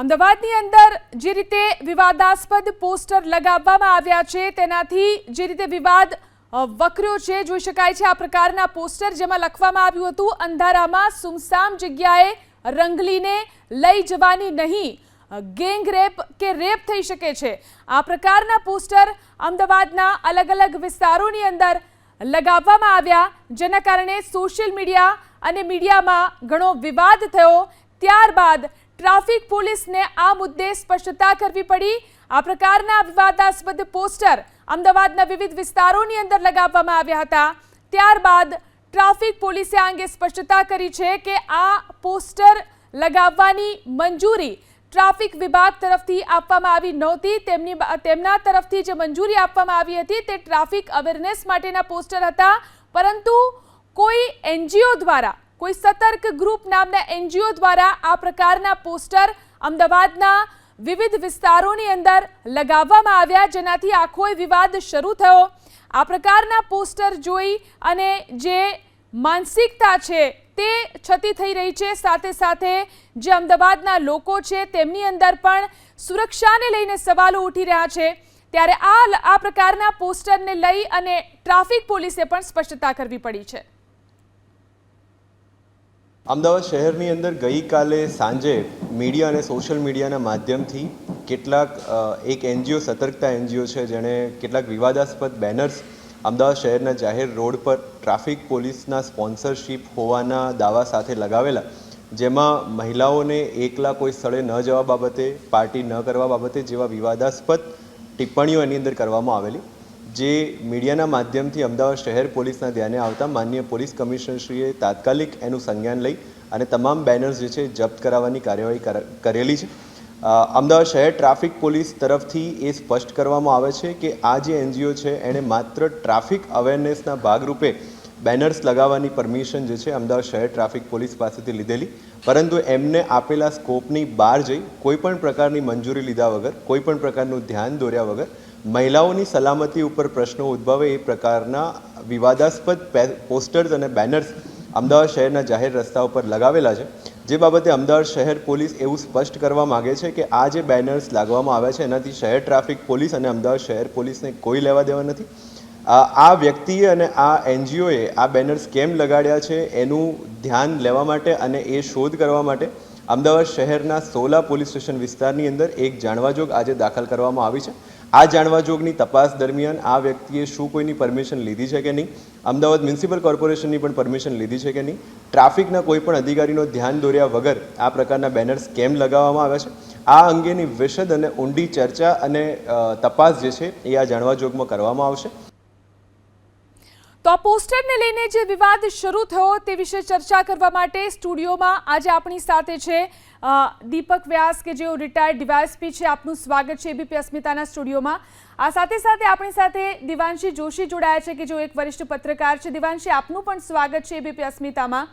અમદાવાદની અંદર જે રીતે વિવાદાસ્પદ પોસ્ટર લગાવવામાં આવ્યા છે, તેનાથી જે રીતે વિવાદ વકર્યો છે, જોઈ શકાય છે આ પ્રકારના પોસ્ટર જેમાં લખવામાં આવ્યું હતું, અંધારામાં સુમસામ જગ્યાએ રંગલીને લઈ જવાની નહીં ગેંગ રેપ કે રેપ થઈ શકે છે. આ પ્રકારના પોસ્ટર અમદાવાદના અલગ અલગ વિસ્તારોની અંદર લગાવવામાં આવ્યા, જેના કારણે સોશિયલ મીડિયા અને મીડિયામાં ઘણો વિવાદ થયો. ત્યારબાદ ટ્રાફિક પોલીસને આ મુદ્દે સ્પષ્ટતા કરવી પડી. આ પ્રકારના વિવાદાસ્પદ પોસ્ટર અમદાવાદના વિવિધ વિસ્તારોની અંદર લગાવવામાં આવ્યા હતા. ત્યારબાદ ટ્રાફિક પોલીસે આ અંગે સ્પષ્ટતા કરી છે કે આ પોસ્ટર લગાવવાની મંજૂરી ટ્રાફિક વિભાગ તરફથી આપવામાં આવી નહોતી. તેમની તેમના તરફથી જે મંજૂરી આપવામાં આવી હતી તે ટ્રાફિક અવેરનેસ માટેના પોસ્ટર હતા. પરંતુ કોઈ એનજીઓ દ્વારા કોઈ સતર્ક ગ્રુપ નામના એનજીઓ દ્વારા આ પ્રકારના પોસ્ટર અમદાવાદના વિવિધ વિસ્તારોની અંદર લગાવવામાં આવ્યા, જેનાથી આખો વિવાદ શરૂ થયો. આ પ્રકારના પોસ્ટર જોઈ અને જે માનસિકતા છે તે છતી થઈ રહી છે. સાથે સાથે જે અમદાવાદના લોકો છે તેમની અંદર પણ સુરક્ષાને લઈને સવાલો ઉઠી રહ્યા છે. ત્યારે આ આ પ્રકારના પોસ્ટરને લઈ અને ટ્રાફિક પોલીસે પણ સ્પષ્ટતા કરવી પડી છે. અમદાવાદ શહેરની અંદર ગઈકાલે સાંજે મીડિયા અને સોશિયલ મીડિયાના માધ્યમથી કેટલાક એક એનજીઓ, સતર્કતા એનજીઓ છે, જેણે કેટલાક વિવાદાસ્પદ બેનર્સ અમદાવાદ શહેરના જાહેર રોડ પર ટ્રાફિક પોલીસના સ્પોન્સરશીપ હોવાના દાવા સાથે લગાવેલા, જેમાં મહિલાઓને એકલા કોઈ સ્થળે ન જવા બાબતે, પાર્ટી ન કરવા બાબતે જેવા વિવાદાસ્પદ ટિપ્પણીઓ એની અંદર કરવામાં આવેલી. જે મીડિયાના માધ્યમથી અમદાવાદ શહેર પોલીસના ધ્યાને આવતા માનનીય પોલીસ કમિશનરશ્રીએ તાત્કાલિક એનું સંજ્ઞાન લઈ અને તમામ બેનર્સ જે છે જપ્ત કરાવવાની કાર્યવાહી કર- કરેલી છે. અમદાવાદ શહેર ટ્રાફિક પોલીસ તરફથી એ સ્પષ્ટ કરવામાં આવે છે કે આ જે એનજીઓ છે એણે માત્ર ટ્રાફિક અવેરનેસના ભાગરૂપે બેનર્સ લગાવવાની પરમિશન જે છે અમદાવાદ શહેર ટ્રાફિક પોલીસ પાસેથી લીધેલી. પરંતુ એમને આપેલા સ્કોપની બહાર જઈ કોઈપણ પ્રકારની મંજૂરી લીધા વગર કોઈપણ પ્રકારનું ધ્યાન દોર્યા વગર મહિલાઓની સલામતી ઉપર પ્રશ્નો ઉદ્ભવે એ પ્રકારના વિવાદાસ્પદ પોસ્ટર્સ અને બેનર્સ અમદાવાદ શહેરના જાહેર રસ્તા ઉપર લગાવેલા છે. જે બાબતે અમદાવાદ શહેર પોલીસ એવું સ્પષ્ટ કરવા માગે છે કે આ જે બેનર્સ લાગવામાં આવ્યા છે, એનાથી શહેર ટ્રાફિક પોલીસ અને અમદાવાદ શહેર પોલીસને કોઈ લેવા દેવા નથી. આ વ્યક્તિએ અને આ એનજીઓએ આ બેનર્સ કેમ લગાડ્યા છે એનું ધ્યાન લેવા માટે અને એ શોધ કરવા માટે અમદાવાદ શહેરના સોલા પોલીસ સ્ટેશન વિસ્તારની અંદર એક જાણવાજોગ આજે દાખલ કરવામાં આવી છે. આ જાણવાજોગની તપાસ દરમિયાન આ વ્યક્તિએ શું કોઈની પરમિશન લીધી છે કે નહીં? અમદાવાદ મ્યુનિસિપલ કોર્પોરેશનની પણ પરમિશન લીધી છે કે નહીં? ટ્રાફિકના કોઈ પણ અધિકારીનો ધ્યાન દોર્યા વગર આ પ્રકારના બેનર્સ કેમ લગાવવામાં આવ્યા છે? આ અંગેની વિશદ અને ઊંડી ચર્ચા અને તપાસ જે છે એ આ જાણવાજોગમાં કરવામાં આવશે. તો પોસ્ટરને લઈને જે વિવાદ શરૂ થયો તે વિશે ચર્ચા કરવા માટે સ્ટુડિયોમાં આજે આપણી સાથે છે દીપક વ્યાસ કે જેઓ રિટાયર્ડ ડીવાયએસપી છે. આપનું સ્વાગત છે એબીપી અસ્મિતાના સ્ટુડિયોમાં. આ સાથે સાથે આપણી સાથે દિવાંશી જોશી જોડાયા છે કે જેઓ એક વરિષ્ઠ પત્રકાર છે. દિવાંશી, આપનું પણ સ્વાગત છે એબીપી અસ્મિતામાં.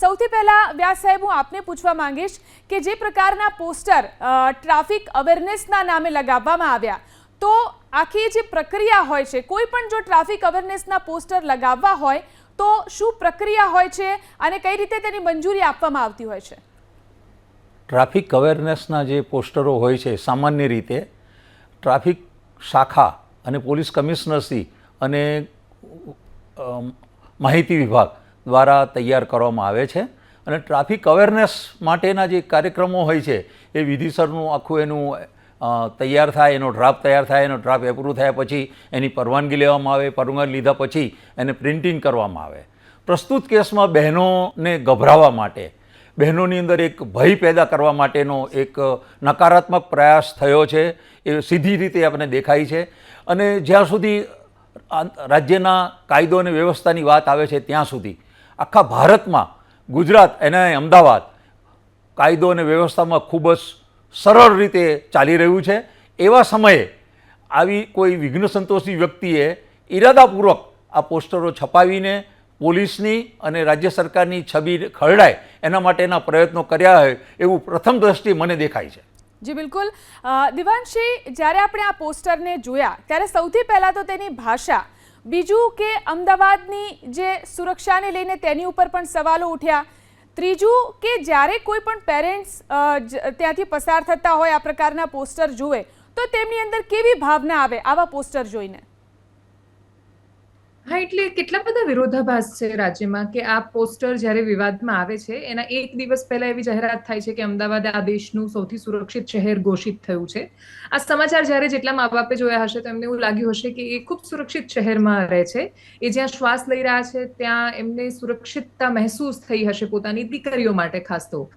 સૌથી પહેલા વ્યાસ સાહેબ, હું આપને પૂછવા માંગીશ કે જે પ્રકારના પોસ્ટર ટ્રાફિક અવેરનેસના નામે લગાવવામાં આવ્યા, તો આખી જે પ્રક્રિયા હોય છે, કોઈ પણ જો ટ્રાફિક અવેરનેસના પોસ્ટર લગાવવા હોય, તો શું પ્રક્રિયા હોય છે અને કઈ રીતે તેની મંજૂરી આપવામાં આવતી હોય છે? ટ્રાફિક અવેરનેસના જે પોસ્ટરો હોય છે, સામાન્ય રીતે ટ્રાફિક શાખા અને પોલીસ કમિશનરશ્રી અને માહિતી વિભાગ દ્વારા તૈયાર કરવામાં આવે છે અને ટ્રાફિક અવેરનેસ માટેના જે કાર્યક્રમો હોય છે, એ વિધિસરનું આખું એનું તૈયાર થાય, એનો ડ્રાફ્ટ તૈયાર થાય, એનો ડ્રાફ્ટ એપ્રુવ થયા પછી એની પરવાનગી લેવામાં આવે, પરવાનગી લીધા પછી એને પ્રિન્ટિંગ કરવામાં આવે. પ્રસ્તુત કેસમાં બહેનોને ગભરાવા માટે, બહેનોની અંદર એક ભય પેદા કરવા માટેનો એક નકારાત્મક પ્રયાસ થયો છે, એ સીધી રીતે આપણે દેખાય છે. અને જ્યાં સુધી રાજ્યના કાયદો અને વ્યવસ્થાની વાત આવે છે, ત્યાં સુધી. આખા ભારતમાં ગુજરાત અને અમદાવાદ કાયદો અને વ્યવસ્થામાં ખૂબ જ સરળ રીતે ચાલી રહ્યું છે. એવા સમયે આવી કોઈ વિઘ્ન સંતોષી વ્યક્તિએ ઈરાદાપૂર્વક આ પોસ્ટરો છપાવીને પોલીસની અને રાજ્ય સરકારની છબી ખરડાય એના માટેના પ્રયત્નો કર્યા હોય એવું પ્રથમ દ્રષ્ટિ મને દેખાય છે. જી બિલકુલ. અ, જ્યારે આપણે આ પોસ્ટરને જોયા ત્યારે સૌથી પહેલાં તો તેની ભાષા બીજું કે અમદાવાદની જે સુરક્ષાને લઈને તેની ઉપર પણ સવાલો ઉઠ્યા ત્રીજું કે જ્યારે કોઈ પણ પેરેન્ટ્સ ત્યાંથી પસાર થતા હોય, આ પ્રકારના પોસ્ટર જુએ, તો તેમની અંદર કેવી ભાવના આવે આવા પોસ્ટર જોઈને? હા, એટલે કેટલા બધા વિરોધાભાસ છે રાજ્યમાં કે આ પોસ્ટર જ્યારે વિવાદમાં આવે છે, એના એક દિવસ પહેલા એવી જાહેરાત થાય છે કે અમદાવાદ આ દેશનું સૌથી સુરક્ષિત શહેર ઘોષિત થયું છે. આ સમાચાર જ્યારે જેટલા મા બાપે જોયા હશે તો એમને એવું લાગ્યું હશે કે એ ખૂબ સુરક્ષિત શહેરમાં રહે છે. એ જ્યાં શ્વાસ લઈ રહ્યા છે, ત્યાં એમને સુરક્ષિતતા મહેસૂસ થઈ હશે પોતાની દીકરીઓ માટે ખાસ તો.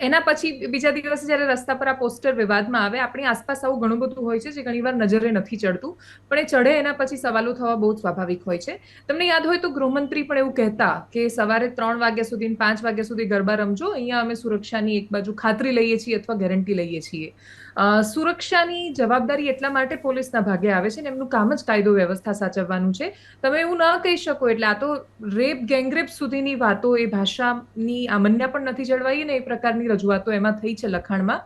એના પછી બીજા દિવસે જ્યારે રસ્તા પર આ પોસ્ટર વિવાદમાં આવે, આપણી આસપાસ આવું ઘણું બધું હોય છે જે ઘણીવાર નજરે નથી ચડતું, પણ એ ચડે એના પછી સવાલો થવા બહુ સ્વાભાવિક હોય છે. તમને યાદ હોય તો ગૃહમંત્રી પણ એવું કહેતા કે સવારે ત્રણ વાગ્યા સુધી પાંચ વાગ્યા સુધી ગરબા રમજો, અહીંયા અમે સુરક્ષાની એક બાજુ ખાતરી લઈએ છીએ અથવા ગેરંટી લઈએ છીએ. સુરક્ષાની જવાબદારી એટલા માટે પોલીસના ભાગે આવે છે ને એમનું કામ જ કાયદો વ્યવસ્થા સાચવવાનું છે. તમે એવું ન કહી શકો, એટલે આ તો રેપ, ગેંગરેપ સુધીની વાતો એ ભાષાની આમન્યા પણ નથી જળવાઈ ને એ પ્રકારની રજૂઆતો એમાં થઈ છે લખાણમાં.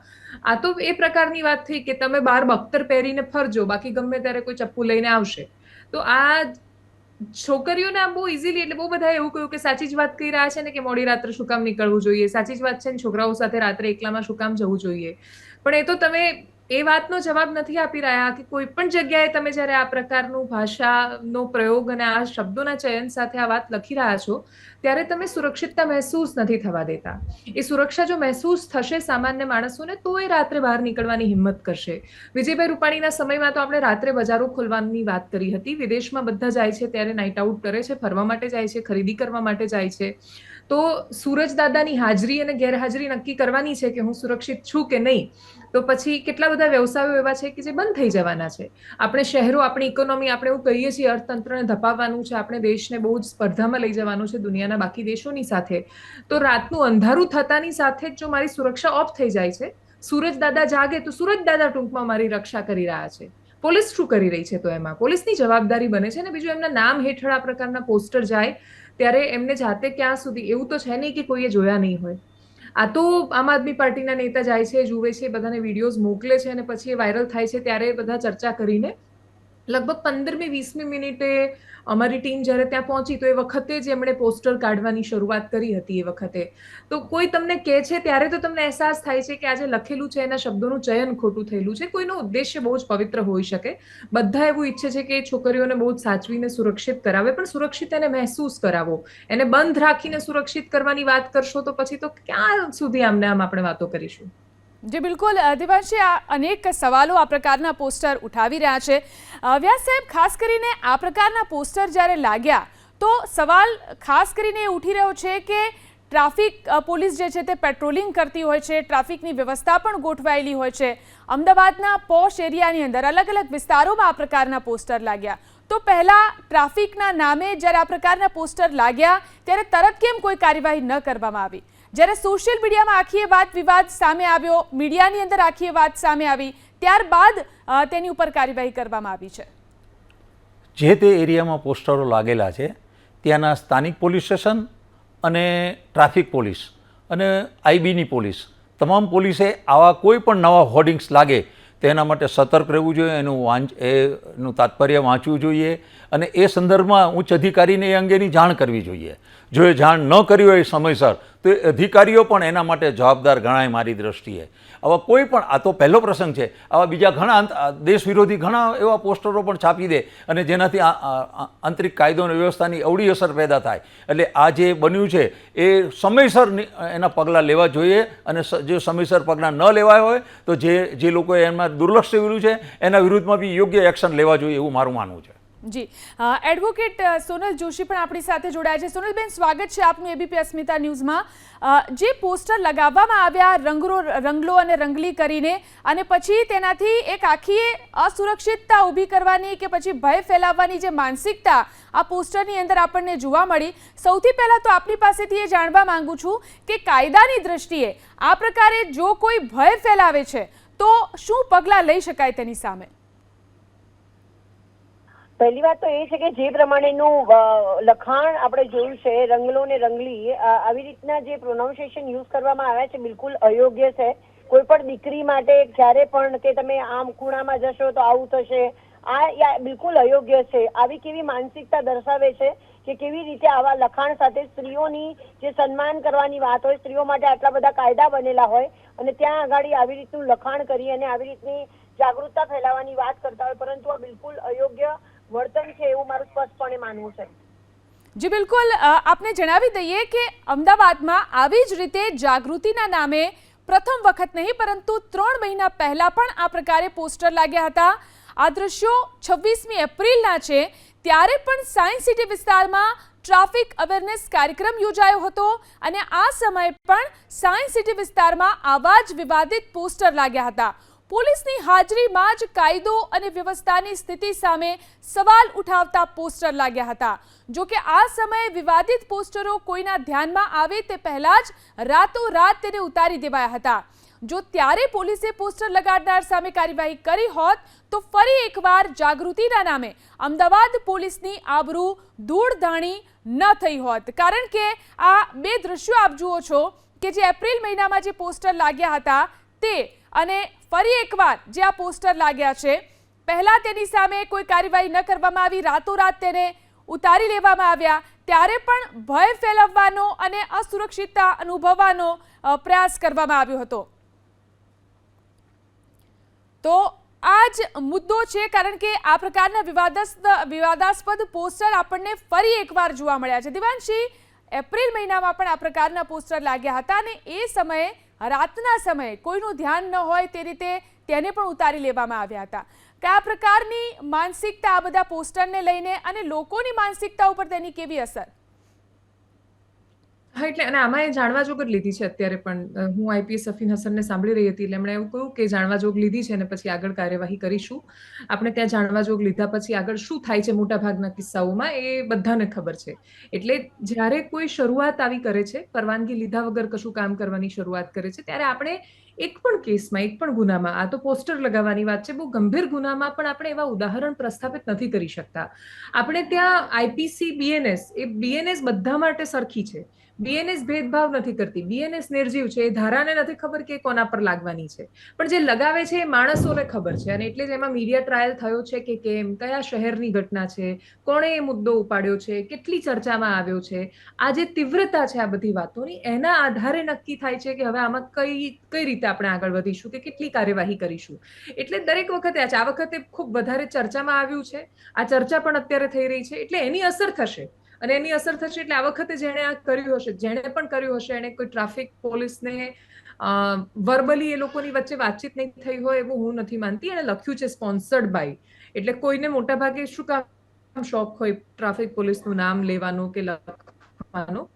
આ તો એ પ્રકારની વાત થઈ કે તમે બાર બખ્તર પહેરીને ફરજો, બાકી ગમે ત્યારે કોઈ ચપ્પુ લઈને આવશે. તો આ છોકરીઓને આમ બહુ ઇઝીલી એટલે બહુ બધા એવું કહ્યું કે સાચી જ વાત કહી રહ્યા છે ને કે મોડી રાત્રે શું કામ નીકળવું જોઈએ. સાચી જ વાત છે ને છોકરાઓ સાથે રાત્રે એકલામાં શું કામ જવું જોઈએ. પણ એ તો તમે એ વાતનો જવાબ નથી આપી રહ્યા કે કોઈ પણ જગ્યાએ તમે જ્યારે આ પ્રકારનું ભાષાનો પ્રયોગ અને આ શબ્દોના ચયન સાથે આ વાત લખી રહ્યા છો, ત્યારે તમે સુરક્ષિતતા મહેસૂસ નથી થવા દેતા. એ સુરક્ષા જો મહેસૂસ થશે સામાન્ય માણસોને, તો એ રાત્રે બહાર નીકળવાની હિંમત કરશે. વિજયભાઈ રૂપાણીના સમયમાં તો આપણે રાત્રે બજારો ખોલવાની વાત કરી હતી. વિદેશમાં બધા જાય છે ત્યારે નાઇટ આઉટ કરે છે, ફરવા માટે જાય છે, ખરીદી કરવા માટે જાય છે. તો સૂરજ દાદાની હાજરી અને ગેરહાજરી નક્કી કરવાની છે કે હું સુરક્ષિત છું કે નહીં, તો પછી કેટલા બધા વ્યવસાયો એવા છે કે જે બંધ થઈ જવાના છે? આપણે શહેરો, આપણી ઇકોનોમી આપણે એવું કહીએ છીએ, અર્થતંત્રને ધપાવવાનું છે, આપણે દેશને બહુ જ સ્પર્ધામાં લઈ જવાનું છે, દુનિયાના બાકી દેશોની સાથે. તો રાતનું અંધારું થતાની સાથે જ જો મારી સુરક્ષા ઓફ થઈ જાય છે, સૂરજ દાદા જાગે તો સૂરજ દાદા ટૂંકમાં મારી રક્ષા કરી રહ્યા છે. પોલીસ શું કરી રહી છે તો એમાં? પોલીસની જવાબદારી બને છે ને બીજું એમના નામ હેઠળ આ પ્રકારના પોસ્ટર જાય ત્યારે એમને જાતે ક્યાં સુધી, એવું તો છે નહીં કે કોઈએ જોયા નહીં હોય. આ તો આમ આદમી પાર્ટીના નેતા જાય છે, જુએ છે, બધાને વિડીયોઝ મોકલે છે અને પછી એ વાયરલ થાય છે, ત્યારે બધા ચર્ચા કરીને લગભગ પંદરમી, વીસમી મિનિટે અમારી ટીમ જ્યારે ત્યાં પહોંચી, તો એ વખતે જ એમણે પોસ્ટર કાઢવાની શરૂઆત કરી હતી એ વખતે. તો કોઈ તમને કહે છે, ત્યારે તો તમને અહેસાસ થાય છે કે આજે લખેલું છે, એના શબ્દોનું ચયન ખોટું થયેલું છે? કોઈનો ઉદ્દેશ્ય બહુ જ પવિત્ર હોઈ શકે. બધા એવું ઈચ્છે છે કે છોકરીઓને બહુ જ સાચવીને સુરક્ષિત કરાવે, પણ સુરક્ષિત એને મહેસૂસ કરાવો. એને બંધ રાખીને સુરક્ષિત કરવાની વાત કરશો તો પછી તો ક્યાં સુધી આમને આમ આપણે વાતો કરીશું? જે, બિલકુલ. દેવાંશી આ અનેક સવાલો આ પ્રકારના પોસ્ટર ઉઠાવી રહ્યા છે. વ્યાસ સાહેબ, ખાસ કરીને આ પ્રકારના પોસ્ટર જ્યારે લાગ્યા, તો સવાલ ખાસ કરીને ઉઠી રહ્યો છે કે ટ્રાફિક પોલીસ જે છે તે પેટ્રોલિંગ કરતી હોય છે, ટ્રાફિકની વ્યવસ્થા પણ ગોઠવાયેલી હોય છે. અમદાવાદના પોશ એરિયાની અંદર અલગ અલગ વિસ્તારોમાં આ પ્રકારના પોસ્ટર લાગ્યા. તો પહેલાં ટ્રાફિકના નામે જ્યારે આ પ્રકારના પોસ્ટર લાગ્યા, ત્યારે તરત કેમ કોઈ કાર્યવાહી ન કરવામાં આવી? જ્યારે સોશિયલ મીડિયામાં આખી એ વાત વિવાદ સામે આવ્યો, મીડિયાની અંદર આખી એ વાત સામે આવી, ત્યારબાદ તેની ઉપર કાર્યવાહી કરવામાં આવી છે. જે તે એરિયામાં પોસ્ટરો લાગેલા છે, ત્યાંના સ્થાનિક પોલીસ સ્ટેશન અને ટ્રાફિક પોલીસ અને આઈબીની પોલીસ, તમામ પોલીસે આવા કોઈ પણ નવા હોર્ડિંગ્સ લાગે તો એના માટે સતર્ક રહેવું જોઈએ, એનું વાંચ, એનું તાત્પર્ય વાંચવું જોઈએ અને એ સંદર્ભમાં ઉચ્ચ અધિકારીને એ અંગેની જાણ કરવી જોઈએ. જો એ જાણ ન કરી હોય સમયસર, તો એ અધિકારીઓ પણ એના માટે જવાબદાર ગણાય મારી દ્રષ્ટિએ. આવા કોઈ પણ, આ તો પહેલો પ્રસંગ છે, આવા બીજા ઘણા દેશ વિરોધી ઘણા એવા પોસ્ટરો પણ છાપી દે અને જેનાથી આંતરિક કાયદો અને વ્યવસ્થાની અવળી અસર પેદા થાય. એટલે આ જે બન્યું છે, એ સમયસર એના પગલાં લેવા જોઈએ અને જો સમયસર પગલાં ન લેવાય હોય, તો જે જે લોકોએ એમાં દુર્લક્ષ કર્યું છે, એના વિરુદ્ધમાં બી યોગ્ય એક્શન લેવા જોઈએ એવું મારું માનવું છે. જી. એડવોકેટ સોનલ જોશી પણ આપણી સાથે જોડાયા છે. સોનલબેન, સ્વાગત છે આપનું એબીપી અસ્મિતા ન્યૂઝમાં. જે પોસ્ટર લગાવવામાં આવ્યા, રંગરો, રંગલો અને રંગલી કરીને અને પછી તેનાથી એક આખી અસુરક્ષિતતા ઊભી કરવાની કે પછી ભય ફેલાવવાની જે માનસિકતા આ પોસ્ટરની અંદર આપણને જોવા મળી. સૌથી પહેલાં તો આપની પાસેથી એ જાણવા માંગુ છું કે કાયદાની દ્રષ્ટિએ આ પ્રકારે જો કોઈ ભય ફેલાવે છે, તો શું પગલાં લઈ શકાય તેની સામે? પહેલી વાત તો એ છે કે જે પ્રમાણેનું લખાણ આપણે જોયું છે, રંગલો ને રંગલી આવી રીતના જે પ્રોનાઉન્સિએશન યુઝ કરવામાં આવ્યા છે, બિલકુલ અયોગ્ય છે. કોઈ પણ દીકરી માટે ક્યારે પણ કે તમે આમ ખૂણામાં જશો તો આવું થશે. આ બિલકુલ અયોગ્ય છે. આવી કેવી માનસિકતા દર્શાવે છે કે કેવી રીતે આવા લખાણ સાથે સ્ત્રીઓની જે સન્માન કરવાની વાત હોય, સ્ત્રીઓ માટે આટલા બધા કાયદા બનેલા હોય અને ત્યાં આગળ આવી રીતનું લખાણ કરી અને આવી રીતની જાગૃતતા ફેલાવવાની વાત કરતા હોય, પરંતુ આ બિલકુલ અયોગ્ય વર્તન છે એવું મારું સ્પષ્ટપણે માનવું છે. જી, બિલકુલ. આપને જણાવી દઈએ કે અમદાવાદમાં આવી જ રીતે જાગૃતિના નામે પ્રથમ વખત નહીં, પરંતુ ત્રણ મહિના પહેલાં પણ આ પ્રકારે પોસ્ટર લાગ્યા હતા. આ દ્રશ્યો છવ્વીસમી એપ્રિલના છે. ત્યારે પણ સાયન્સ સિટી વિસ્તારમાં ટ્રાફિક અવેરનેસ કાર્યક્રમ યોજાયો હતો અને આ સમયે પણ સાયન્સ સિટી વિસ્તારમાં આવા જ વિવાદિત પોસ્ટર લાગ્યા હતા. પોલીસની હાજરીમાં જ કાયદો અને વ્યવસ્થાની સ્થિતિ સામે સવાલ ઉઠાવતા પોસ્ટર લાગ્યા હતા. જો કે આ સમયે વિવાદિત પોસ્ટરો કોઈના ધ્યાનમાં આવે તે પહેલા જ રાતોરાત તેને ઉતારી દેવાયા હતા. જો ત્યારે પોલીસે પોસ્ટર લગાડનાર સામે કાર્યવાહી કરી હોત, તો ફરી એકવાર જાગૃતિના નામે અમદાવાદ પોલીસની આબરૂ ધૂળધાણી ન થઈ હોત. કારણ કે આ બે દ્રશ્યો આપ જુઓ છો કે જે એપ્રિલ મહિનામાં જે પોસ્ટર લાગ્યા હતા તે અને ફરી એકવાર જે આ પોસ્ટર લાગ્યા છે, પહેલા તેની સામે કોઈ કાર્યવાહી ન કરવામાં આવી, રાતોરાત તેને ઉતારી લેવામાં આવ્યા, ત્યારે પણ ભય ફેલાવવાનો અને અસુરક્ષિતતા અનુભવવાનો પ્રયાસ કરવામાં આવ્યો હતો. તો આ જ મુદ્દો છે, કારણ કે આ પ્રકારના વિવાદાસ્પદ વિવાદાસ્પદ પોસ્ટર આપણને ફરી એકવાર જોવા મળ્યા છે. દિવાંશી એપ્રિલ મહિનામાં પણ આ પ્રકારના પોસ્ટર લાગ્યા હતા અને એ સમયે રાતના સમયે કોઈનું ધ્યાન ન હોય તે રીતે તેને પણ ઉતારી લેવામાં આવ્યા હતા. કયા પ્રકારની માનસિકતા આ બધા પોસ્ટરને લઈને અને લોકોની માનસિકતા ઉપર તેની કેવી અસર? હા, એટલે અને આમાં એ જાણવા જોગ લીધી છે અત્યારે પણ. હું આઈપીએસ સફીન હસનને સાંભળી રહી હતી, એટલે એમણે એવું કહ્યું કે જાણવા જોગ લીધી છે અને પછી આગળ કાર્યવાહી કરીશું. આપણે ત્યાં જાણવા જોગ લીધા પછી આગળ શું થાય છે મોટા ભાગના કિસ્સાઓમાં એ બધાને ખબર છે. એટલે જ્યારે કોઈ શરૂઆત આવી કરે છે, પરવાનગી લીધા વગર કશું કામ કરવાની શરૂઆત કરે છે, ત્યારે આપણે એક પણ કેસમાં, એક પણ ગુનામાં, આ તો પોસ્ટર લગાવવાની વાત છે, બહુ ગંભીર ગુનામાં પણ આપણે એવા ઉદાહરણ પ્રસ્થાપિત નથી કરી શકતા. આપણે ત્યાં આઈપીસી બીએનએસ એ બીએનએસ બધા માટે સરખી છે. બીએનએસ ભેદભાવ નથી કરતી. બીએનએસ નિર્જીવ છે. એ ધારાને નથી ખબર કે કોના પર લાગવાની છે. પણ જે લગાવે છે એ માણસોને ખબર છે. અને એટલે જ એમાં મીડિયા ટ્રાયલ થયો છે કે કેમ, કયા શહેરની ઘટના છે, કોણે એ મુદ્દો ઉપાડ્યો છે, કેટલી ચર્ચામાં આવ્યો છે. આ જે તીવ્રતા છે આ બધી વાતોની, એના આધારે નક્કી થાય છે કે હવે આમાં કઈ કઈ રીતે આપણે આગળ વધીશું કે કેટલી કાર્યવાહી કરીશું. એટલે દરેક વખતે આ વખતે ખૂબ વધારે ચર્ચામાં આવ્યું છે. આ ચર્ચા પણ અત્યારે થઈ રહી છે. એટલે એની અસર થશે. અને એની અસર થશે એટલે આ વખતે જેણે આ કર્યું હશે, જેણે પણ કર્યું હશે એને કોઈ ટ્રાફિક પોલીસને વર્બલી એ લોકોની વચ્ચે વાતચીત નહીં થઈ હોય એવું હું નથી માનતી. એણે લખ્યું છે સ્પોન્સર્ડ બાય એટલે કોઈને મોટા ભાગે શું કામ શોખ હોય ટ્રાફિક પોલીસનું નામ લેવાનું કે લખવાનું?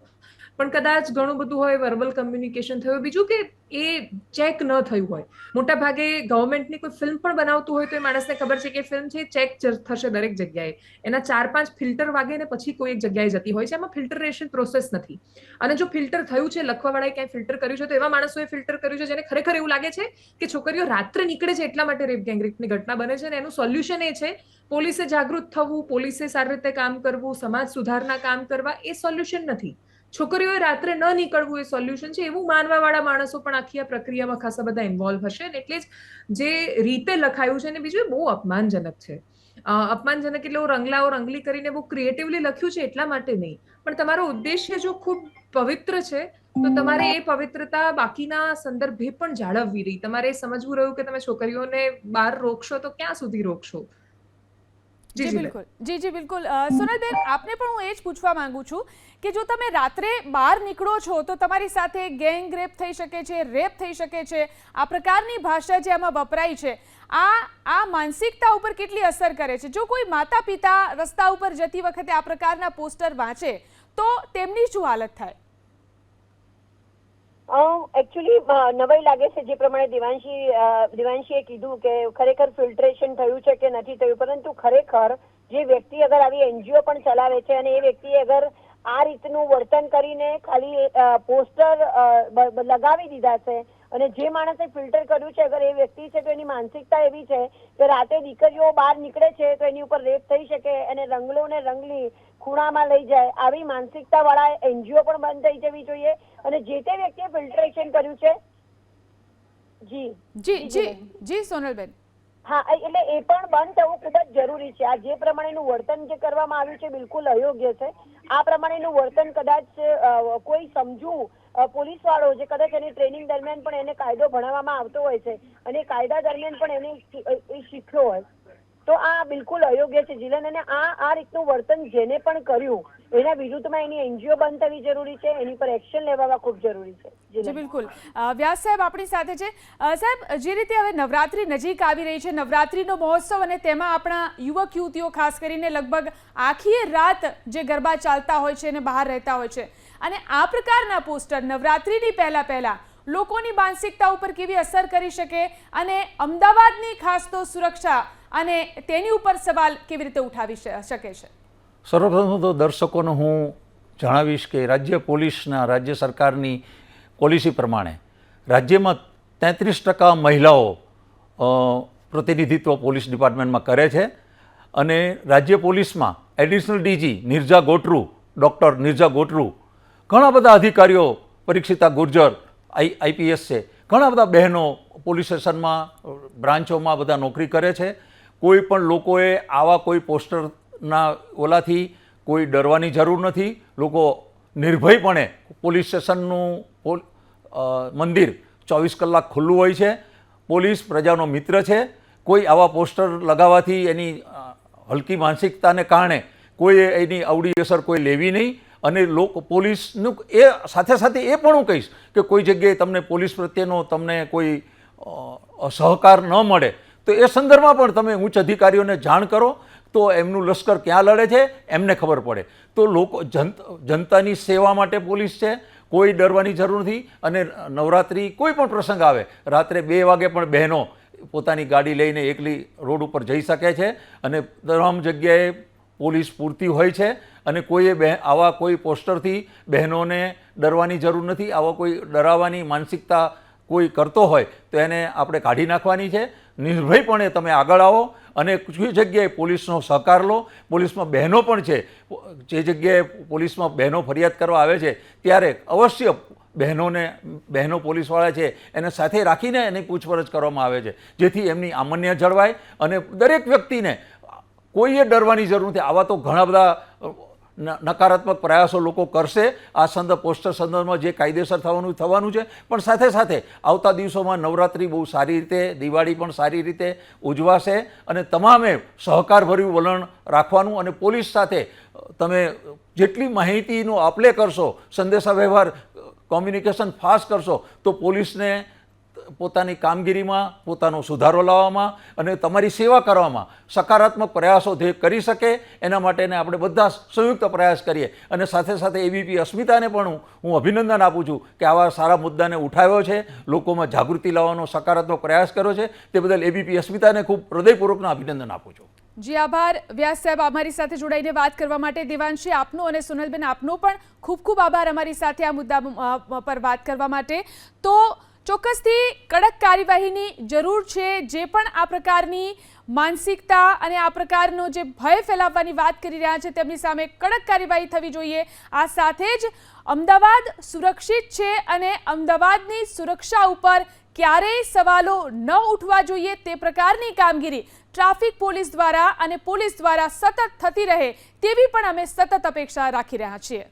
પણ કદાચ ઘણું બધું હોય વર્બલ કમ્યુનિકેશન થયું બીજું કે એ ચેક ન થયું હોય. મોટા ભાગે ગવર્મેન્ટની કોઈ ફિલ્મ પણ બનાવતું હોય તો એ માણસને ખબર છે કે ફિલ્મ છે ચેક થશે દરેક જગ્યાએ. એના ચાર પાંચ ફિલ્ટર વાગે ને પછી કોઈ એક જગ્યાએ જતી હોય છે. એમાં ફિલ્ટરેશન પ્રોસેસ નથી. અને જો ફિલ્ટર થયું છે, લખવાવાળાએ ક્યાંય ફિલ્ટર કર્યું છે, તો એવા માણસોએ ફિલ્ટર કર્યું છે જેને ખરેખર એવું લાગે છે કે છોકરીઓ રાત્રે નીકળે છે એટલા માટે રેપ ગેંગ રેપની ઘટના બને છે અને એનું સોલ્યુશન એ છે, પોલીસે જાગૃત થવું, પોલીસે સારી રીતે કામ કરવું, સમાજ સુધારના કામ કરવા, એ સોલ્યુશન નથી. છોકરીઓએ રાત્રે ન નીકળવું એ સોલ્યુશન છે, એવું માનવાવાળા માણસો પણ આખી આ પ્રક્રિયામાં ખાસા બધા ઇન્વોલ્વ હશે અને એટલે જ જે રીતે લખાયું છે અને બીજું બહુ અપમાનજનક છે. અપમાનજનક એટલે રંગલાઓ રંગલી કરીને બહુ ક્રિએટિવલી લખ્યું છે એટલા માટે નહીં, પણ તમારો ઉદ્દેશ્ય જો ખૂબ પવિત્ર છે, તો તમારે એ પવિત્રતા બાકીના સંદર્ભે પણ જાળવવી રહી. તમારે સમજવું રહ્યું કે તમે છોકરીઓને બહાર રોકશો તો ક્યાં સુધી રોકશો? જી બિલકુલ. જી જી બિલકુલ. સોનલબેન આપને પણ હું એ જ પૂછવા માંગુ છું કે જો તમે રાત્રે બહાર નીકળો છો તો તમારી સાથે ગેંગ રેપ થઈ શકે છે રેપ થઈ શકે છે આ પ્રકારની ભાષા જે આમાં વપરાય છે આ આ માનસિકતા ઉપર કેટલી અસર કરે છે? જો કોઈ માતા પિતા રસ્તા ઉપર જતી વખતે આ પ્રકારના પોસ્ટર વાંચે તો તેમની શું હાલત થાય? એકચ્યુઅલી નવાઈ લાગે છે જે પ્રમાણે દિવાંશી દિવાનશીએ કીધું કે ખરેખર ફિલ્ટરેશન થયું છે કે નથી થયું, પરંતુ ખરેખર જે વ્યક્તિ અગર આવી એનજીઓ પણ ચલાવે છે અને એ વ્યક્તિ અગર આ રીતનું વર્તન કરીને ખાલી પોસ્ટર લગાવી દીધા છે અને જે માણસે ફિલ્ટર કર્યું છે અગર એ વ્યક્તિ છે તો એની માનસિકતા એવી છે કે રાતે દીકરીઓ બહાર નીકળે છે તો એની ઉપર રેપ થઈ શકે એને રંગલો ને રંગલી ખૂણામાં લઈ જાય આવી માનસિકતા વાળા એનજીઓ પણ બંધ થઈ જવી જોઈએ. અને જે તે વ્યક્તિએ ફિલ્ટરેશન કર્યું છે જી. જી જી જી સોનલબેન. હા એટલે એ પણ બંધ થવું ખૂબ જ જરૂરી છે. આ જે પ્રમાણેનું વર્તન જે કરવામાં આવ્યું છે બિલકુલ અયોગ્ય છે. આ પ્રમાણેનું વર્તન કદાચ કોઈ સમજુ પોલીસ વાળો જે કદાચ એની ટ્રેનિંગ દરમિયાન પણ એને કાયદો ભણાવવામાં આવતો હોય છે અને કાયદા દરમિયાન પણ એને શીખ્યો હોય તો આ બિલકુલ અયોગ્ય છે. જીલન અને આ આ રીતનું વર્તન જેને પણ કર્યું એના વિરુદ્ધમાં એની એનજીઓ બંધ થવી જરૂરી છે એની પર એક્શન લેવા ખૂબ જરૂરી છે. જી બિલકુલ. વ્યાસ સાહેબ આપણી સાથે છે. સાહેબ જે રીતે હવે નવરાત્રી નજીક આવી રહી છે નવરાત્રીનો મહોત્સવ અને તેમાં આપણા યુવક યુવતીઓ ખાસ કરીને લગભગ આખી રાત જે ગરબા ચાલતા હોય છે અને બહાર રહેતા હોય છે અને આ પ્રકારના પોસ્ટર નવરાત્રિની પહેલાં પહેલાં લોકોની માનસિકતા ઉપર કેવી અસર કરી શકે અને અમદાવાદની ખાસ તો સુરક્ષા અને તેની ઉપર સવાલ કેવી રીતે ઉઠાવી શકે છે? સર્વપ્રથમ તો દર્શકોને હું જણાવીશ કે રાજ્ય પોલીસના, રાજ્ય સરકારની પોલિસી પ્રમાણે રાજ્યમાં તેત્રીસ ટકા મહિલાઓ પ્રતિનિધિત્વ પોલીસ ડિપાર્ટમેન્ટમાં કરે છે અને રાજ્ય પોલીસમાં additional DG Neerja Gotru, doctor Neerja Gotru ઘણા બધા અધિકારીઓ, પરીક્ષિતા ગુર્જર, આઈ, આઈપીએસ છે. ઘણા બધા બહેનો પોલીસ સ્ટેશનમાં, બ્રાન્ચોમાં બધા નોકરી કરે છે. કોઈ પણ લોકોએ આવા કોઈ પોસ્ટરના ઓલાથી કોઈ ડરવાની જરૂર નથી. લોકો નિર્ભયપણે પોલીસ સ્ટેશનનું મંદિર ચોવીસ કલાક ખુલ્લું હોય છે. પોલીસ પ્રજાનો મિત્ર છે. કોઈ આવા પોસ્ટર લગાવવાથી એની હલકી માનસિકતાને કારણે કોઈ એની અવડી અસર કોઈ લેવી નહીં. અને લોકો પોલીસનું એ સાથે સાથે એ પણ હું કહીશ કે કોઈ જગ્યાએ તમને પોલીસ પ્રત્યેનો તમને કોઈ સહકાર ન મળે, તો એ સંદર્ભમાં પણ તમે ઉચ્ચ અધિકારીઓને જાણ કરો, તો એમનું લશ્કર ક્યાં લડે છે, એમને ખબર પડે. તો લોકો, જન, જનતાની સેવા માટે પોલીસ છે, કોઈ ડરવાની જરૂર નથી, અને નવરાત્રિ કોઈ પણ પ્રસંગ આવે, રાત્રે બે વાગે પણ બહેનો પોતાની ગાડી લઈને એકલી રોડ ઉપર જઈ શકે છે, અને તમામ જગ્યાએ પોલીસ પૂરતી હોય છે અને કોઈએ બે, આવા કોઈ પોસ્ટરથી બહેનોને ડરવાની જરૂર નથી, આવા કોઈ ડરાવવાની માનસિકતા કોઈ કરતો હોય, તો એને આપણે કાઢી નાખવાની છે. નિર્ભયપણે તમે આગળ આવો અને કઈ જગ્યાએ પોલીસનો સહકાર લો. પોલીસમાં બહેનો પણ છે. જે જગ્યાએ પોલીસમાં બહેનો ફરિયાદ કરવા આવે છે, ત્યારે અવશ્ય બહેનોને, બહેનો પોલીસવાળા છે, એને સાથે રાખીને એની પૂછપરછ કરવામાં આવે છે. જેથી એમની આમન્ય જળવાય અને દરેક વ્યક્તિને કોઈએ ડરવાની જરૂર નથી. આવા તો ઘણા બધા નકારાત્મક પ્રયાસો લોકો કરશે. આ સંદર્ભ પોસ્ટર સંદર્ભમાં જે કાયદેસર થવાનું થવાનું છે. પણ સાથે સાથે આવતા દિવસોમાં નવરાત્રિ બહુ સારી રીતે, દિવાળી પણ સારી રીતે ઉજવાશે અને તમામે સહકારભર્યું વલણ રાખવાનું અને પોલીસ સાથે તમે જેટલી માહિતીનો આપલે કરશો, સંદેશાવ્યવહાર કોમ્યુનિકેશન ફાસ્ટ કરશો, તો પોલીસને પોતાની કામગીરીમાં, પોતાનો સુધારો લાવવામાં અને તમારી સેવા કરવામાં સકારાત્મક પ્રયાસો જે કરી શકે, એના માટેને આપણે બધા સંયુક્ત પ્રયાસ કરીએ. અને સાથે સાથે એબીપી અસ્મિતાને પણ હું હું અભિનંદન આપું છું કે આવા સારા મુદ્દાને ઉઠાવ્યો છે, લોકોમાં જાગૃતિ લાવવાનો સકારાત્મક પ્રયાસ કર્યો છે. તે બદલ એબીપી અસ્મિતાને ખૂબ હૃદયપૂર્વકનું અભિનંદન આપું છું. જી આભાર. વ્યાસ સાહેબ, અમારી સાથે જોડાઈને વાત કરવા માટે દેવાંશી આપનો અને સોનલબેન આપનો પણ ખૂબ ખૂબ આભાર અમારી સાથે આ મુદ્દા પર વાત કરવા માટે. તો ચોક્કસથી કડક કાર્યવાહીની જરૂર છે. જે પણ આ પ્રકારની માનસિકતા અને આ પ્રકારનો જે ભય ફેલાવવાની વાત કરી રહ્યા છે, તેમની સામે કડક કાર્યવાહી થવી જોઈએ. આ સાથે જ અમદાવાદ સુરક્ષિત છે અને અમદાવાદની સુરક્ષા ઉપર ક્યારેય સવાલો ન ઉઠવા જોઈએ. તે પ્રકારની કામગીરી ટ્રાફિક પોલીસ દ્વારા અને પોલીસ દ્વારા સતત થતી રહે તેવી પણ અમે સતત અપેક્ષા રાખી રહ્યા છીએ.